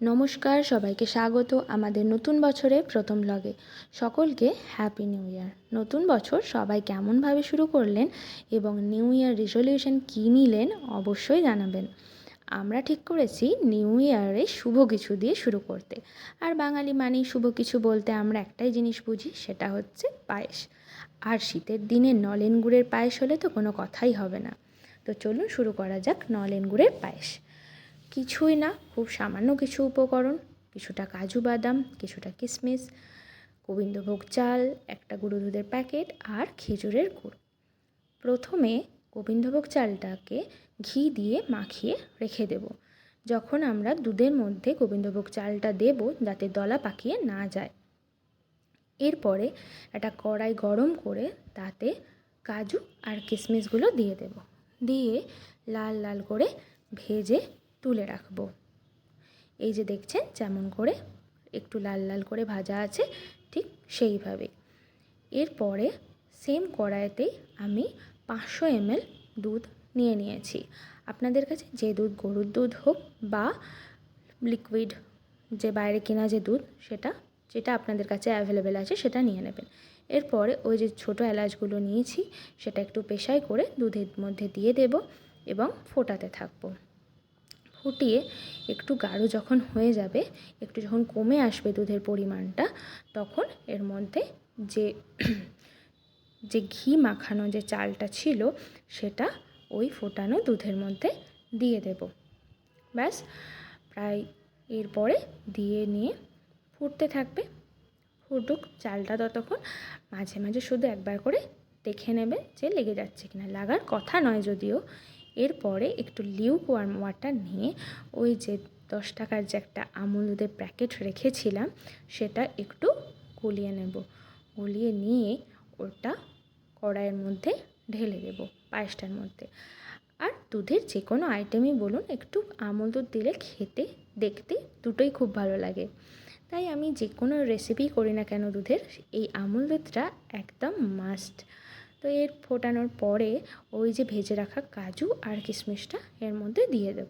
নমস্কার, সবাইকে স্বাগত আমাদের নতুন বছরে প্রথম লগে সকলকে হ্যাপি নিউ ইয়ার নতুন বছর সবাই কেমনভাবে শুরু করলেন এবং নিউ ইয়ার রেজলিউশন কী নিলেন অবশ্যই জানাবেন। আমরা ঠিক করেছি নিউ ইয়ারে শুভ কিছু দিয়ে শুরু করতে। আর বাঙালি মানেই শুভ কিছু বলতে আমরা একটাই জিনিস বুঝি, সেটা হচ্ছে পায়েস। আর শীতের দিনে নলেন গুড়ের পায়েস হলে তো কোনো কথাই হবে না। তো চলুন শুরু করা যাক নলেন গুড়ের পায়েস। কিছুই না, খুব সামান্য কিছু উপকরণ, কিছুটা কাজু বাদাম, কিছুটা কিশমিশ গোবিন্দভোগ চাল, একটা গুঁড়ো দুধের প্যাকেট আর খেজুরের গুড়। প্রথমে গোবিন্দভোগ চালটাকে ঘি দিয়ে মাখিয়ে রেখে দেব। যখন আমরা দুধের মধ্যে গোবিন্দভোগ চালটা দেব, যাতে দলা পাকিয়ে না যায়। এরপরে একটা কড়াই গরম করে তাতে কাজু আর কিশমিশগুলো দিয়ে দেব। দিয়ে লাল লাল করে ভেজে তুলে রাখব। এই যে দেখছেন, যেমন করে একটু লাল লাল করে ভাজা আছে, ঠিক সেইভাবে। এরপরে সেম কড়াইতেই আমি পাঁচশো এমএল দুধ নিয়ে নিয়েছি। আপনাদের কাছে যে দুধ, গরুর দুধ হোক বা লিকুইড যে বাইরে কেনা যে দুধ, সেটা, যেটা আপনাদের কাছে অ্যাভেলেবেল আছে, সেটা নিয়ে নেবেন। এরপরে ওই যে ছোটো এলাচগুলো নিয়েছি, সেটা একটু পেশাই করে দুধের মধ্যে দিয়ে দেব এবং ফোটাতে থাকব। ফুটিয়ে একটু গাঢ় যখন হয়ে যাবে, একটু যখন কমে আসবে দুধের পরিমাণটা, তখন এর মধ্যে যে যে ঘি মাখানো যে চালটা ছিল, সেটা ওই ফোটানো দুধের মধ্যে দিয়ে দেব। ব্যাস, প্রায় এরপরে দিয়ে নিয়ে ফুটতে থাকবে। ফুটুক চালটা ততক্ষণ, মাঝে মাঝে শুধু একবার করে দেখে নেবে যে লেগে যাচ্ছে কিনা। লাগার কথা নয় যদিও এরপরে একটু লিউ ওয়ার্ম ওয়াটার নিয়ে ওই যে দশ টাকার যে একটা আমুল দুধের প্যাকেট রেখেছিলাম, সেটা একটু গলিয়ে নেব। গলিয়ে নিয়ে ওটা কড়াইয়ের মধ্যে ঢেলে দেব, পায়েসটার মধ্যে। আর দুধের যে কোনো আইটেমই বলুন, একটু আমুল দুধ দিলে খেতে, দেখতে দুটোই খুব ভালো লাগে। তাই আমি যে কোনো রেসিপি করি না কেন দুধের, এই আমুল দুধটা একদম মাস্ট তো এর ফোটানোর পরে ওই যে ভেজে রাখা কাজু আর কিশমিশটা এর মধ্যে দিয়ে দেব।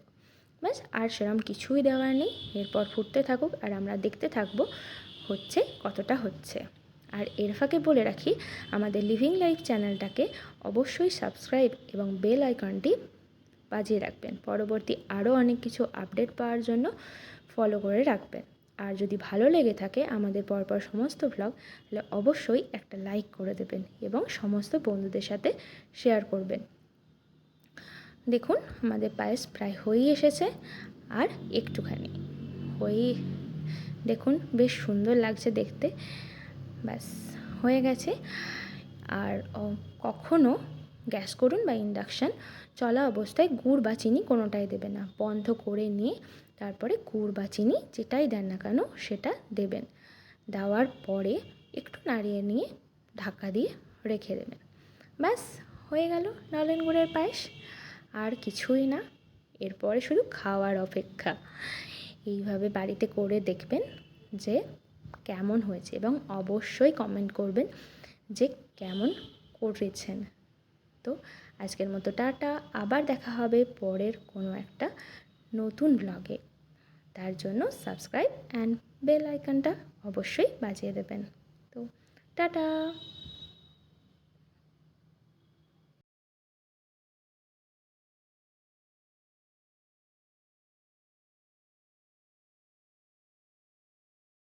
ব্যাস, আর সেরকম কিছুই দেওয়ার নেই। এরপর ফুটতে থাকুক আর আমরা দেখতে থাকব হচ্ছে কতটা হচ্ছে। আর এর ফাঁকে বলে রাখি, আমাদের লিভিং লাইফ চ্যানেলটাকে অবশ্যই সাবস্ক্রাইব এবং বেল আইকনটি বাজিয়ে রাখবেন। পরবর্তী আরও অনেক কিছু আপডেট পাওয়ার জন্য ফলো করে রাখবেন। আর যদি ভালো লেগে থাকে আমাদের পরপর সমস্ত ভ্লগ তাহলে অবশ্যই একটা লাইক করে দেবেন এবং সমস্ত বন্ধুদের সাথে শেয়ার করবেন। দেখুন, আমাদের পায়েস প্রায় হয়েই এসেছে আর একটুখানি হয়ে দেখুন, বেশ সুন্দর লাগছে দেখতে। ব্যাস, হয়ে গেছে। আর কখনও গ্যাস করুন বা ইন্ডাকশান চলা অবস্থায় গুড় বা চিনি কোনোটাই দেবে না। বন্ধ করে নিয়ে তারপরে গুড় বা চিনি যেটাই দেন না কেন সেটা দেবেন। দেওয়ার পরে একটু নাড়িয়ে নিয়ে ঢাকা দিয়ে রেখে দেবেন। ব্যাস, হয়ে গেল নলেন গুড়ের পায়েস। আর কিছুই না, এরপরে শুধু খাওয়ার অপেক্ষা। এইভাবে বাড়িতে করে দেখবেন যে কেমন হয়েছে এবং অবশ্যই কমেন্ট করবেন যে কেমন করেছেন। তো আজকের মতো টাটা, আবার দেখা হবে পরের কোনো একটা নতুন ব্লগে। তার জন্য সাবস্ক্রাইব অ্যান্ড বেল আইকনটা অবশ্যই বাজিয়ে দেবেন। তো টাটা!